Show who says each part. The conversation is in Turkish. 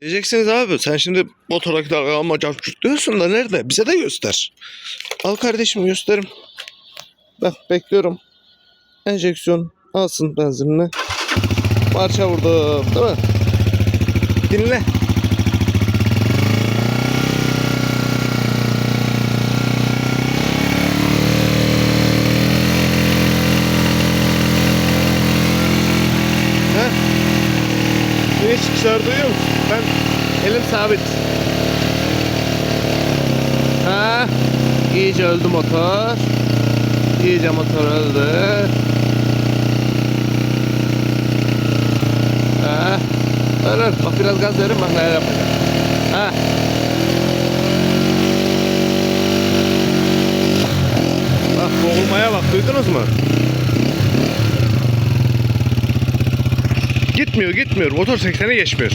Speaker 1: Diyeceksiniz abi sen şimdi motora dalgalanma cavcuk diyorsun da nerede? Bize de göster. Al kardeşim gösterim. Bak bekliyorum. Enjeksiyon alsın benzinini. Parça vurdum değil mi? Dinle. Yine çıkışlar duyuyor musun? Ben elim sabit. Ha, iyice öldü motor. İyice motor öldü. Ha, öyle. Bak biraz gaz verin bak neler yapacak. Ha. Bak boğulmaya bak duydunuz mu? Gitmiyor gitmiyor. Motor 80'e geçmiyor.